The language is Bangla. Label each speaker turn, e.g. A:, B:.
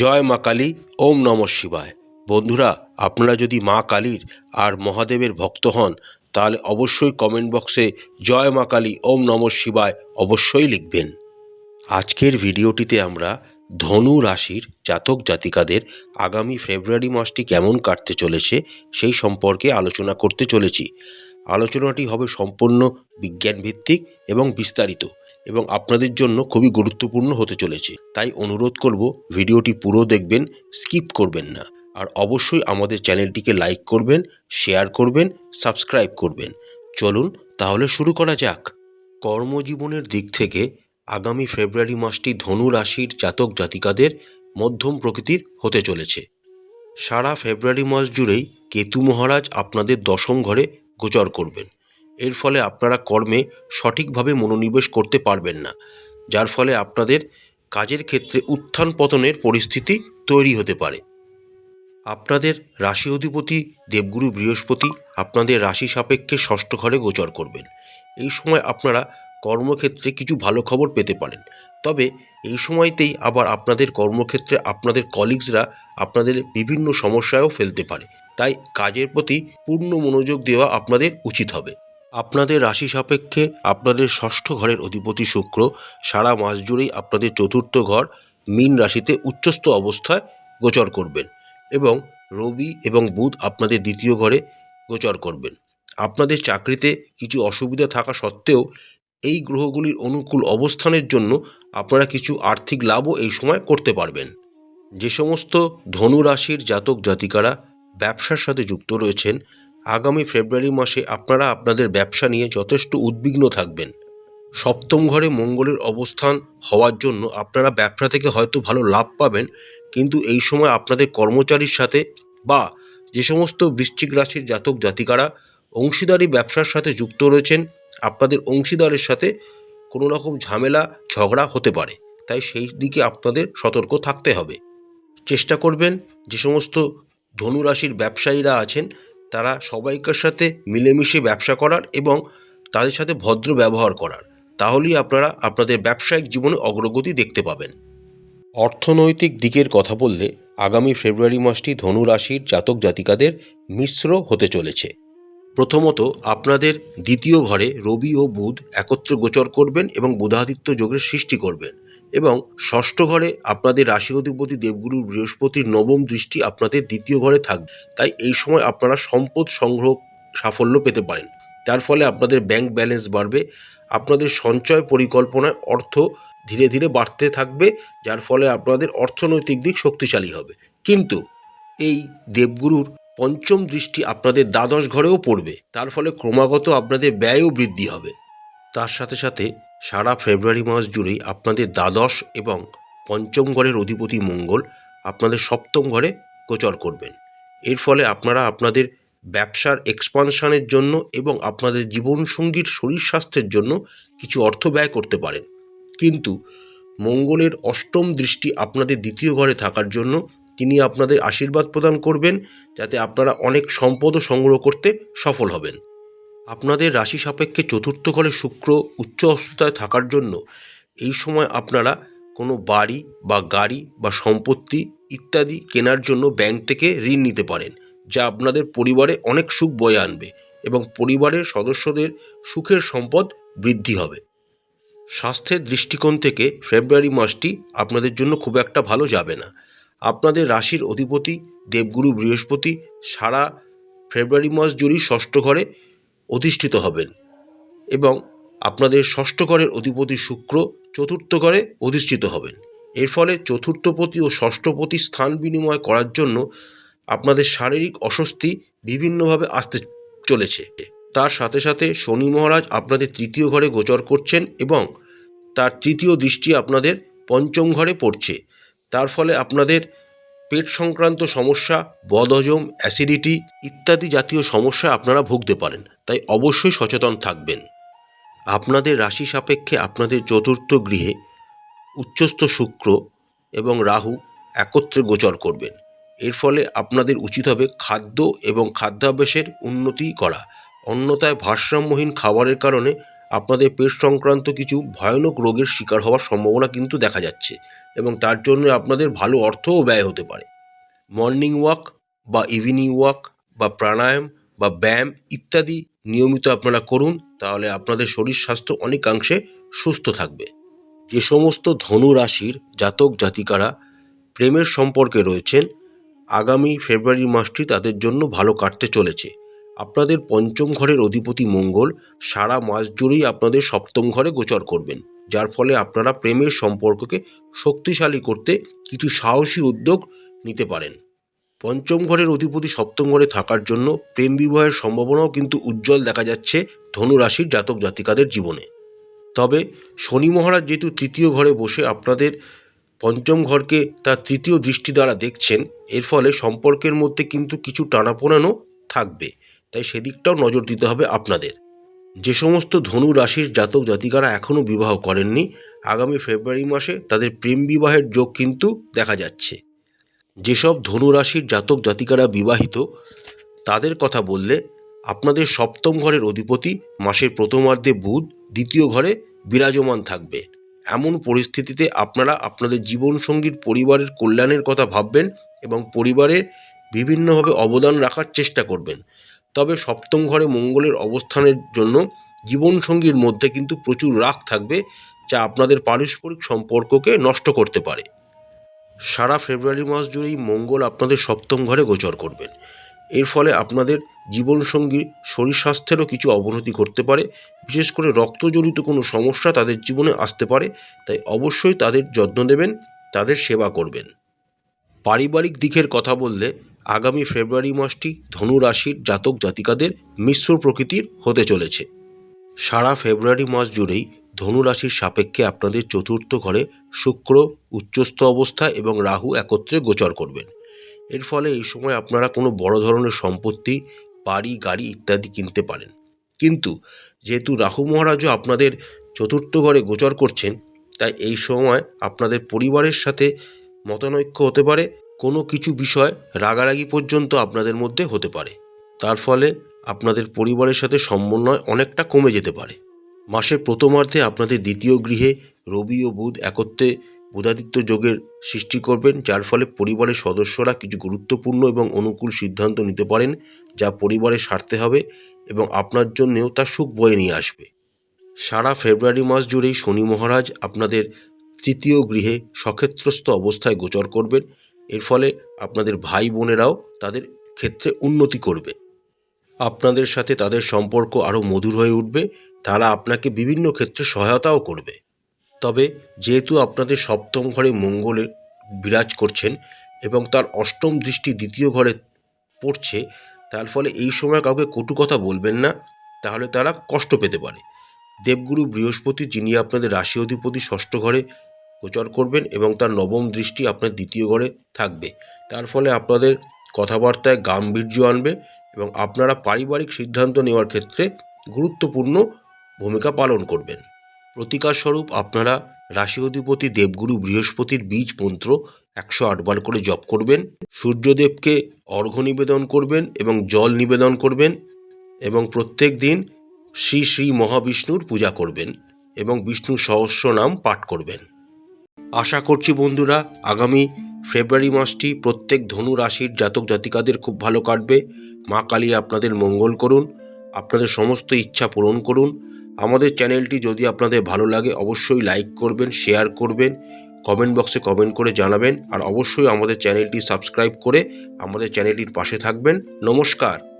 A: জয় মা কালী, ওম নম শিবায়। বন্ধুরা, আপনারা যদি মা কালীর আর মহাদেবের ভক্ত হন, তাহলে অবশ্যই কমেন্ট বক্সে জয় মা কালী, ওম নম শিবায় অবশ্যই লিখবেন। আজকের ভিডিওটিতে আমরা ধনু রাশির জাতক জাতিকাদের আগামী ফেব্রুয়ারি মাসটি কেমন কাটতে চলেছে সেই সম্পর্কে আলোচনা করতে চলেছি। আলোচনাটি হবে সম্পূর্ণ বিজ্ঞানভিত্তিক এবং বিস্তারিত। এবং আপনাদের জন্য খুবই গুরুত্বপূর্ণ হতে চলেছে। তাই অনুরোধ করব ভিডিওটি পুরো দেখবেন, স্কিপ করবেন না। আর অবশ্যই আমাদের চ্যানেলটিকে লাইক করবেন, শেয়ার করবেন, সাবস্ক্রাইব করবেন। চলুন তাহলে শুরু করা যাক। কর্মজীবনের দিক থেকে আগামী ফেব্রুয়ারি মাসটি ধনু রাশির জাতক জাতিকাদের মধ্যম প্রকৃতির হতে চলেছে। সারা ফেব্রুয়ারি মাস জুড়েই কেতু মহারাজ আপনাদের দশম ঘরে গোচর করবেন। এর ফলে আপনারা কর্মে সঠিকভাবে মনোনিবেশ করতে পারবেন না, যার ফলে আপনাদের কাজের ক্ষেত্রে উত্থান পতনের পরিস্থিতি তৈরি হতে পারে। আপনাদের রাশি অধিপতি দেবগুরু বৃহস্পতি আপনাদের রাশি সাপেক্ষে ষষ্ঠ ঘরে গোচর করবেন। এই সময় আপনারা কর্মক্ষেত্রে কিছু ভালো খবর পেতে পারেন। তবে এই সময়তেই আবার আপনাদের কর্মক্ষেত্রে আপনাদের কলিগসরা আপনাদের বিভিন্ন সমস্যায়ও ফেলতে পারে। তাই কাজের প্রতি পূর্ণ মনোযোগ দেওয়া আপনাদের উচিত হবে। আপনাদের রাশি সাপেক্ষে আপনাদের ষষ্ঠ ঘরের অধিপতি শুক্র সারা মাস জুড়েই আপনাদের চতুর্থ ঘর মীন রাশিতে উচ্চস্থ অবস্থায় গোচর করবেন এবং রবি এবং বুধ আপনাদের দ্বিতীয় ঘরে গোচর করবেন। আপনাদের চাকরিতে কিছু অসুবিধা থাকা সত্ত্বেও এই গ্রহগুলির অনুকূল অবস্থানের জন্য আপনারা কিছু আর্থিক লাভও এই সময় করতে পারবেন। যে সমস্ত ধনু রাশির জাতক জাতিকারা ব্যবসার সাথে যুক্ত রয়েছেন আগামী ফেব্রুয়ারি মাসে আপনারা আপনাদের ব্যবসা নিয়ে যথেষ্ট উদ্বিগ্ন থাকবেন। সপ্তম ঘরে মঙ্গলের অবস্থান হওয়ার জন্য আপনারা ব্যবসা থেকে হয়তো ভালো লাভ পাবেন, কিন্তু এই সময় আপনাদের কর্মচারীর সাথে বা যে সমস্ত বৃশ্চিক রাশির জাতক জাতিকারা অংশীদারি ব্যবসার সাথে যুক্ত রয়েছেন, আপনাদের অংশীদারের সাথে কোনো রকম ঝামেলা, ঝগড়া হতে পারে। তাই সেই দিকে আপনাদের সতর্ক থাকতে হবে। চেষ্টা করবেন যে সমস্ত ধনুরাশির ব্যবসায়ীরা আছেন তারা সবাইকার সাথে মিলেমিশে ব্যবসা করার এবং তাদের সাথে ভদ্র ব্যবহার করার। তাহলেই আপনারা আপনাদের ব্যবসায়িক জীবনে অগ্রগতি দেখতে পাবেন। অর্থনৈতিক দিকের কথা বললে আগামী ফেব্রুয়ারি মাসটি ধনু রাশির জাতক জাতিকাদের মিশ্র হতে চলেছে। প্রথমত আপনাদের দ্বিতীয় ঘরে রবি ও বুধ একত্রে গোচর করবেন এবং বুধাদিত্য যোগের সৃষ্টি করবেন। এবং ষষ্ঠ ঘরে আপনাদের রাশি অধিপতি দেবগুরু বৃহস্পতির নবম দৃষ্টি আপনাদের দ্বিতীয় ঘরে থাকবে। তাই এই সময় আপনারা সম্পদ সংগ্রহ সাফল্য পেতে পারেন। তার ফলে আপনাদের ব্যাংক ব্যালেন্স বাড়বে, আপনাদের সঞ্চয় পরিকল্পনায় অর্থ ধীরে ধীরে বাড়তে থাকবে, যার ফলে আপনাদের অর্থনৈতিক দিক শক্তিশালী হবে। কিন্তু এই দেবগুরুর পঞ্চম দৃষ্টি আপনাদের দ্বাদশ ঘরেও পড়বে। তার ফলে ক্রমাগত আপনাদের ব্যয়ও বৃদ্ধি হবে। তার সাথে সাথে সারা ফেব্রুয়ারি মাস জুড়েই আপনাদের দ্বাদশ এবং পঞ্চম ঘরের অধিপতি মঙ্গল আপনাদের সপ্তম ঘরে গোচর করবেন। এর ফলে আপনারা আপনাদের ব্যবসার এক্সপানশানের জন্য এবং আপনাদের জীবনসঙ্গীর শরীর স্বাস্থ্যের জন্য কিছু অর্থ ব্যয় করতে পারেন। কিন্তু মঙ্গলের অষ্টম দৃষ্টি আপনাদের দ্বিতীয় ঘরে থাকার জন্য তিনি আপনাদের আশীর্বাদ প্রদান করবেন, যাতে আপনারা অনেক সম্পদও সংগ্রহ করতে সফল হবেন। আপনাদের রাশি সাপেক্ষে চতুর্থ ঘরে শুক্র উচ্চ অবস্থায় থাকার জন্য এই সময় আপনারা কোনো বাড়ি বা গাড়ি বা সম্পত্তি ইত্যাদি কেনার জন্য ব্যাংক থেকে ঋণ নিতে পারেন, যা আপনাদের পরিবারে অনেক সুখ বয়ে আনবে এবং পরিবারের সদস্যদের সুখের সম্পদ বৃদ্ধি হবে। স্বাস্থ্যের দৃষ্টিকোণ থেকে ফেব্রুয়ারি মাসটি আপনাদের জন্য খুব একটা ভালো যাবে না। আপনাদের রাশির অধিপতি দেবগুরু বৃহস্পতি সারা ফেব্রুয়ারি মাস জুড়েই ষষ্ঠ ঘরে অধিষ্ঠিত হবেন এবং আপনাদের ষষ্ঠ ঘরের অধিপতি শুক্র চতুর্থ ঘরে অধিষ্ঠিত হবেন। এর ফলে চতুর্থপতি ও ষষ্ঠপতি স্থান বিনিময় করার জন্য আপনাদের শারীরিক অস্বস্তি বিভিন্নভাবে আসতে চলেছে। তার সাথে সাথে শনি মহারাজ আপনাদের তৃতীয় ঘরে গোচর করছেন এবং তার তৃতীয় দৃষ্টি আপনাদের পঞ্চম ঘরে পড়ছে। তার ফলে আপনাদের পেট সংক্রান্ত সমস্যা বদহজম অ্যাসিডিটি ইত্যাদি জাতীয় সমস্যা আপনারা ভুগতে পারেন, তাই অবশ্যই সচেতন থাকবেন। আপনাদের রাশি সাপেক্ষে আপনাদের চতুর্থ গৃহে উচ্চস্থ শুক্র এবং রাহু একত্রে গোচর করবেন। এর ফলে আপনাদের উচিত হবে খাদ্য এবং খাদ্যাভ্যাসের উন্নতি করা। অন্যথায় ভারসাম্যহীন খাবারের কারণে আপনাদের পেট সংক্রান্ত কিছু ভয়ানক রোগের শিকার হওয়ার সম্ভাবনা কিন্তু দেখা যাচ্ছে এবং তার জন্য আপনাদের ভালো অর্থও ব্যয় হতে পারে। মর্নিং ওয়াক বা ইভিনিং ওয়াক বা প্রাণায়াম বা ব্যায়াম ইত্যাদি নিয়মিত আপনারা করুন, তাহলে আপনাদের শরীর স্বাস্থ্য অনেকাংশে সুস্থ থাকবে। যে সমস্ত ধনু রাশির জাতক জাতিকারা প্রেমের সম্পর্কে রয়েছেন, আগামী ফেব্রুয়ারি মাসটি তাদের জন্য ভালো কাটতে চলেছে। আপনাদের পঞ্চম ঘরের অধিপতি মঙ্গল সারা মাস জুড়েই আপনাদের সপ্তম ঘরে গোচর করবেন, যার ফলে আপনারা প্রেমের সম্পর্ককে শক্তিশালী করতে কিছু সাহসী উদ্যোগ নিতে পারেন। পঞ্চম ঘরের অধিপতি সপ্তম ঘরে থাকার জন্য প্রেম বিবাহের সম্ভাবনাও কিন্তু উজ্জ্বল দেখা যাচ্ছে ধনু রাশির জাতক জাতিকাদের জীবনে। তবে শনি মহারাজ যেহেতু তৃতীয় ঘরে বসে আপনাদের পঞ্চম ঘরকে তার তৃতীয় দৃষ্টি দ্বারা দেখছেন, এর ফলে সম্পর্কের মধ্যে কিন্তু কিছু টানাপোড়ানো থাকবে। তাই সেদিকটাও নজর দিতে হবে আপনাদের। যে সমস্ত ধনু রাশির জাতক জাতিকারা এখনও বিবাহ করেননি, আগামী ফেব্রুয়ারি মাসে তাদের প্রেম বিবাহের যোগ কিন্তু দেখা যাচ্ছে। যেসব ধনু রাশির জাতক জাতিকারা বিবাহিত, তাদের কথা বললে আপনাদের সপ্তম ঘরের অধিপতি মাসের প্রথমার্ধে বুধ, দ্বিতীয় ঘরে বিরাজমান থাকবে। এমন পরিস্থিতিতে আপনারা আপনাদের জীবনসঙ্গীর পরিবারের কল্যাণের কথা ভাববেন এবং পরিবারের বিভিন্নভাবে অবদান রাখার চেষ্টা করবেন। তবে সপ্তম ঘরে মঙ্গলের অবস্থানের জন্য জীবনসঙ্গীর মধ্যে কিন্তু প্রচুর রাগ থাকবে, যা আপনাদের পারস্পরিক সম্পর্ককে নষ্ট করতে পারে। সারা ফেব্রুয়ারি মাস জুড়েই মঙ্গল আপনাদের সপ্তম ঘরে গোচর করবেন। এর ফলে আপনাদের জীবনসঙ্গীর শরীর স্বাস্থ্যেরও কিছু অবনতি করতে পারে, বিশেষ করে রক্তজনিত কোনো সমস্যা তাদের জীবনে আসতে পারে, তাই অবশ্যই তাদের যত্ন নেবেন, তাদের সেবা করবেন। পারিবারিক দিকের কথা বললে আগামী ফেব্রুয়ারি মাসটি ধনু রাশির জাতক জাতিকাদের মিশ্র প্রকৃতির হতে চলেছে। সারা ফেব্রুয়ারি মাস জুড়েই ধনু রাশির সাপেক্ষে আপনাদের চতুর্থ ঘরে শুক্র, উচ্চস্থ অবস্থা এবং রাহু একত্রে গোচর করবেন। এর ফলে এই সময় আপনারা কোনো বড় ধরনের সম্পত্তি, বাড়ি, গাড়ি ইত্যাদি কিনতে পারেন। কিন্তু যেহেতু রাহু মহারাজও আপনাদের চতুর্থ ঘরে গোচর করছেন, তাই এই সময় আপনাদের পরিবারের সাথে মতানৈক্য হতে পারে কোনো কিছু বিষয় রাগারাগি পর্যন্ত আপনাদের মধ্যে হতে পারে। তার ফলে আপনাদের পরিবারের সাথে সমন্বয় অনেকটা কমে যেতে পারে। মাসের প্রথমার্ধে আপনাদের দ্বিতীয় গৃহে রবি ও বুধ একত্রে বুধাদিত্য যোগের সৃষ্টি করবেন, যার ফলে পরিবারের সদস্যরা কিছু গুরুত্বপূর্ণ এবং অনুকূল সিদ্ধান্ত নিতে পারেন, যা পরিবারের স্বার্থে হবে এবং আপনার জন্যেও তা সুখ বয়ে নিয়ে আসবে। সারা ফেব্রুয়ারি মাস জুড়েই শনি মহারাজ আপনাদের তৃতীয় গৃহে সক্ষেত্রস্থ অবস্থায় গোচর করবেন। এর ফলে আপনাদের ভাই বোনেরাও তাদের ক্ষেত্রে উন্নতি করবে। আপনাদের সাথে তাদের সম্পর্ক আরও মধুর হয়ে উঠবে, তারা আপনাকে বিভিন্ন ক্ষেত্রে সহায়তাও করবে। তবে যেহেতু আপনাদের সপ্তম ঘরে মঙ্গলে বিরাজ করছেন এবং তার অষ্টম দৃষ্টি দ্বিতীয় ঘরে পড়ছে, তার ফলে এই সময় কাউকে কটু কথা বলবেন না, তাহলে তারা কষ্ট পেতে পারে। দেবগুরু বৃহস্পতি, যিনি আপনাদের রাশি অধিপতি, ষষ্ঠ ঘরে গোচর করবেন এবং তার নবম দৃষ্টি আপনার দ্বিতীয় ঘরে থাকবে। তার ফলে আপনাদের কথাবার্তায় গাম্ভীর্য আনবে এবং আপনারা পারিবারিক সিদ্ধান্ত নেওয়ার ক্ষেত্রে গুরুত্বপূর্ণ ভূমিকা পালন করবেন। প্রতিকার স্বরূপ আপনারা রাশি অধিপতি দেবগুরু বৃহস্পতির বীজ মন্ত্র একশো আটবার করে জপ করবেন, সূর্যদেবকে অর্ঘ্য নিবেদন করবেন এবং জল নিবেদন করবেন এবং প্রত্যেক দিন শ্রী শ্রী মহাবিষ্ণুর পূজা করবেন এবং বিষ্ণু সহস্র নাম পাঠ করবেন। আশা করছি বন্ধুরা, আগামী ফেব্রুয়ারি মাসটি প্রত্যেক ধনু রাশির জাতক জাতিকাদের খুব ভালো কাটবে। মা কালী আপনাদের মঙ্গল করুন, আপনাদের সমস্ত ইচ্ছা পূরণ করুন। আমাদের চ্যানেলটি যদি আপনাদের ভালো লাগে, অবশ্যই লাইক করবেন, শেয়ার করবেন, কমেন্ট বক্সে কমেন্ট করে জানাবেন, আর অবশ্যই আমাদের চ্যানেলটি সাবস্ক্রাইব করে আমাদের চ্যানেলটির পাশে থাকবেন। নমস্কার।